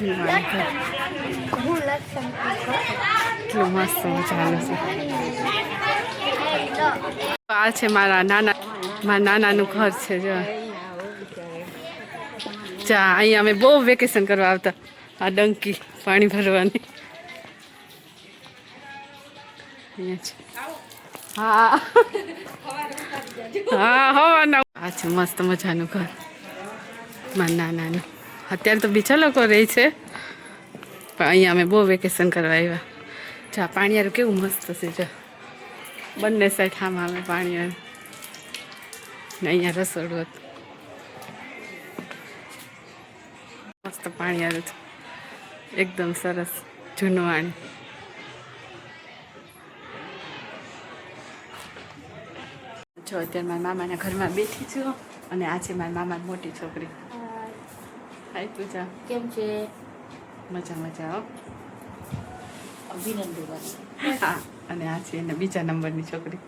કેટલી કેટલું મસ્ત ચાલે છે આ છે મારા નાના મારા નાનાનું ઘર છે જો. ચા અહીંયા અમે બહુ વેકેશન કરવા આવતા. આ ડંકી પાણી ભરવાની. હા. હા હવાના. આ છે મસ્ત મજાનું ઘર. મારા નાનાનું. અત્યારે તો બીજા લોકો રહે છે. પણ અહીંયા અમે બહુ વેકેશન કરવા આવ્યા. જા, પાણીયારું કેવું મસ્ત છે, જો. બંને સાઈડ હામાં અમે પાણીયારું. ને અહીંયા રસોડું હતું. મસ્ત પાણીયારું છે. એકદમ સરસ જૂનું વાણી જો, અત્યારે મારા મામાના ઘરમાં બેઠી છું અને આજે મારા મામાની મોટી છોકરી. હાય પૂજા. કેમ છે? મજા મજા હો. અભિનંદન હા અને આ છે એના બીજા નંબરની છોકરી.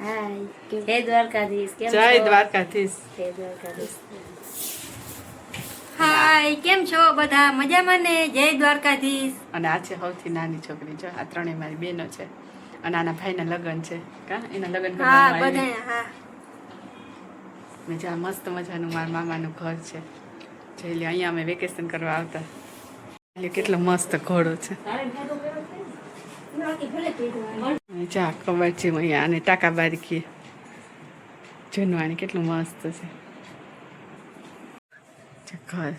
હાય હે દ્વારકાધીશ કેમ જય? દ્વારકાધીશ. હે દ્વારકાધીશ. હાય કેમ છો બધા? મજામાં ને? જય દ્વારકાધીશ. અને આ છે સૌથી નાની છોકરી જો આ ત્રણેય મારી બહેનો છે. અને આના ભાઈના લગ્ન છે. કા? એના લગ્ન હા બધા હા. મજા મસ્ત મજાનું મારા મામાનું ઘર છે. જઈ લે અહીંયા અમે વેકેશન કરવા આવતા. એટલે કેટલો મસ્ત ઘોડો છે. ચા જા ખબર છે અહીંયા અને ટાકા બારીકી. જૂનવાણી કેટલું મસ્ત છે. ઘર.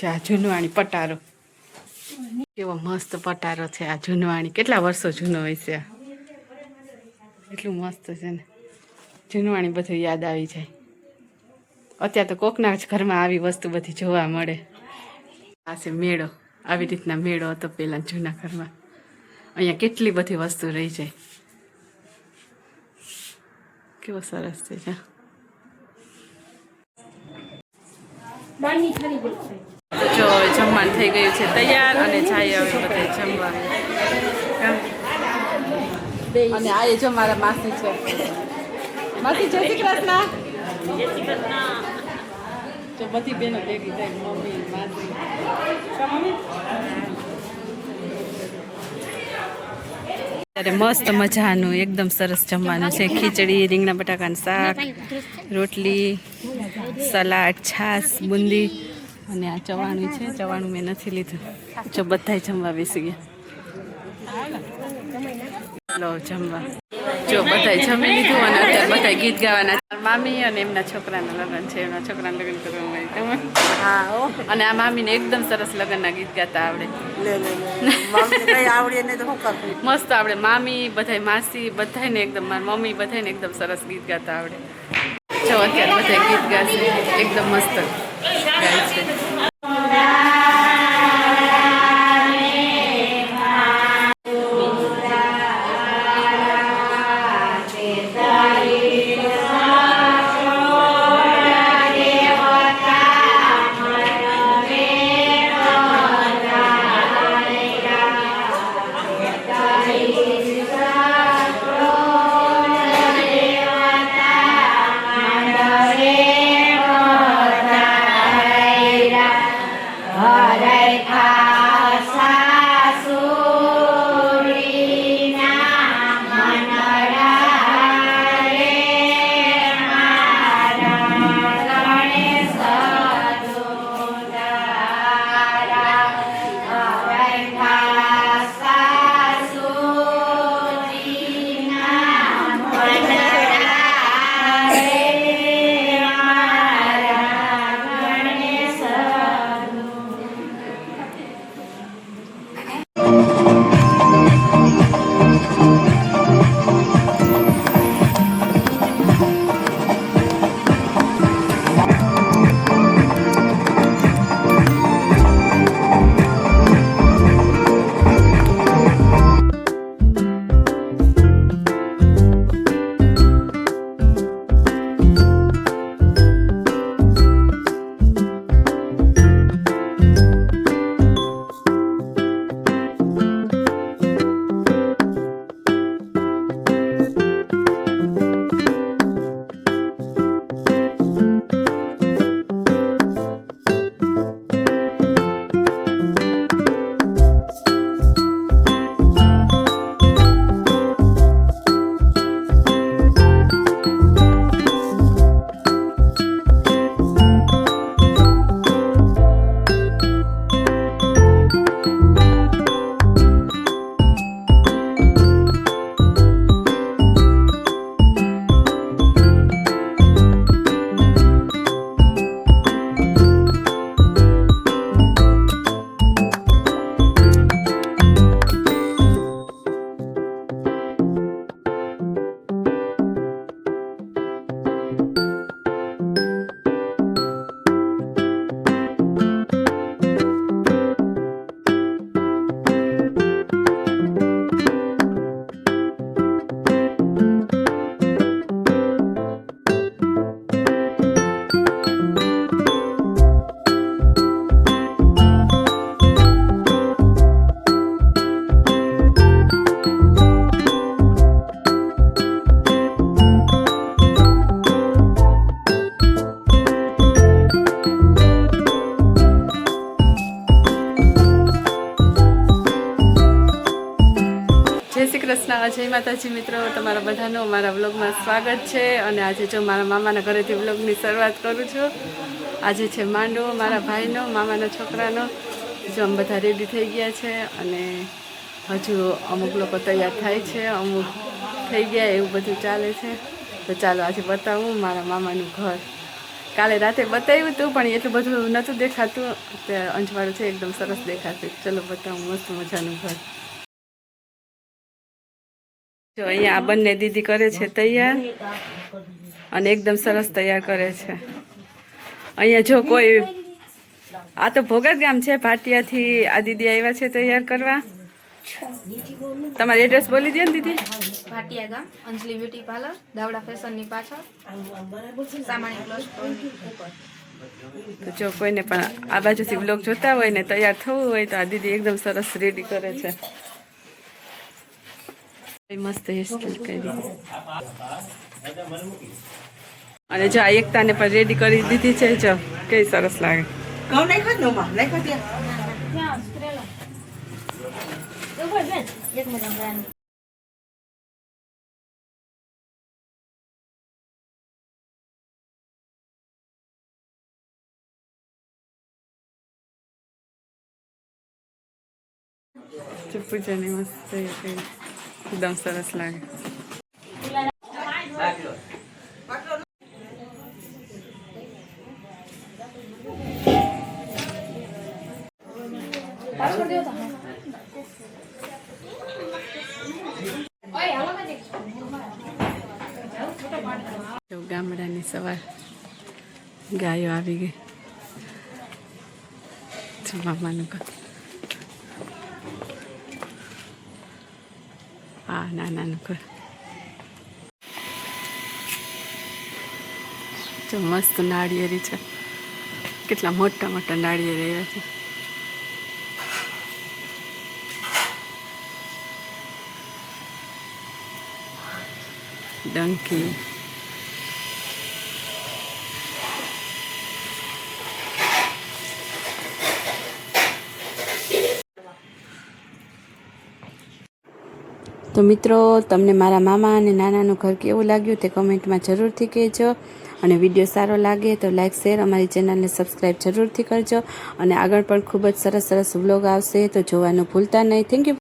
જા જૂનવાણી પટારો. કેવો મસ્ત પટારો છે આ જૂનવાણી. કેટલા વર્ષો જૂનો હોય છે આ? એટલું મસ્ત છે ને. જૂનવાણી બધું યાદ આવી જાય. અત્યારે તો કોકના જ ઘરમાં આવી વસ્તુ બધી જોવા મળે. આ છે મેળો. આવી રીતના મેળો હતો પહેલાં જૂના ઘરમાં. અહીંયા કેટલી બધી વસ્તુ રહી જાય. કેવો સરસ છે જા. જો જમવાનું થઈ ગયું છે તૈયાર અને જાય હવે બધે જમવા? અને આ એ જો મારા માસી છે. માસી જય શ્રી કૃષ્ણ. જો બધી બેનો ભેગી થાય મમ્મી માસી. મમ્મી? ત્યારે મસ્ત મજાનું એકદમ સરસ જમવાનું છે. ખીચડી રીંગણા બટાકાનું શાક રોટલી સલાડ છાશ બુંદી અને આ ચવાણું છે. ચવાણું મેં નથી લીધું. જો બધાય જમવા બેસી ગયા. લો જમવા. જો બધાય જમી લીધું અને અત્યારે બધાય ગીત ગાવાના મામી અને એમના છોકરાના લગ્ન છે. એમના છોકરાના લગ્ન કરવા તમે? અને આ મામીને એકદમ સરસ લગ્નના ગીત ગાતા આવડે. મસ્ત આવડે. મામી બધાય માસી બધાયને એકદમ મારી મમ્મી બધાયને એકદમ સરસ ગીત ગાતા આવડે. જો અત્યારે બધા ગીત ગાશે. એકદમ મસ્ત ગાય છે. કૃષ્ણ. જય માતાજી મિત્રો. તમારા બધાનો મારા વ્લોગમાં સ્વાગત છે અને આજે જો મારા મામાના ઘરેથી વ્લોગની શરૂઆત કરું છું. આજે છે માંડવો મારા ભાઈનો, મામાના છોકરાનો. જો અમે બધા રેડી થઈ ગયા છે અને હજુ અમુક લોકો તૈયાર થાય છે, અમુક થઈ ગયા એવું બધું ચાલે છે. તો ચાલો આજે બતાવું મારા મામાનું ઘર. કાલે રાતે બતાવ્યું હતું, પણ એટલું બધું નહોતું દેખાતું. અંજવાળું છે, એકદમ સરસ દેખાશે. ચલો બતાવું, મસ્ત મજાનું ઘર. જો અહીંયા આ બંને દીદી કરે છે તૈયાર અને એકદમ સરસ તૈયાર કરે છે. અહીંયા જો કોઈ આ તો ભોગત ગામ છે ભાટિયાથી આ દીદી આવ્યા છે તૈયાર કરવા. તમારે એડ્રેસ બોલી દે ને દીદી. ભાટિયા ગામ અંજલી બ્યુટી પાર્લર દાવડા ફેશનની પાછળ સામાન્ય પ્લસ તો જો કોઈને પણ આ બાજુથી બ્લોગ જોતા હોય ને તૈયાર થવું હોય તો આ દીદી એકદમ સરસ રેડી કરે છે. મસ્ત હેરસ્ટાઈલ કરી અને જો આ એકતાને પણ રેડી કરી દીધી છે જો. કઈ સરસ લાગે. પૂજાની મસ્ત એકદમ સરસ લાગે જો ગામડાની સવાર ગાયો આવી ગઈ જો મામાનું ઘર આ નાનાનું ઘર મસ્ત નાળિયેરી છે કેટલા મોટા મોટા નાળિયેર રહ્યા છે ડંકી તો મિત્રો, તમને મારા મામા અને નાનાનું ઘર કેવું લાગ્યું તે કમેન્ટમાં જરૂરથી કહેજો. અને વીડિયો સારો લાગે તો લાઇક શેર અમારી ચેનલને સબસ્ક્રાઈબ જરૂરથી કરજો. અને આગળ પણ ખૂબ જ સરસ સરસ વ્લોગ આવશે તો જોવાનું ભૂલતા નહીં. Thank you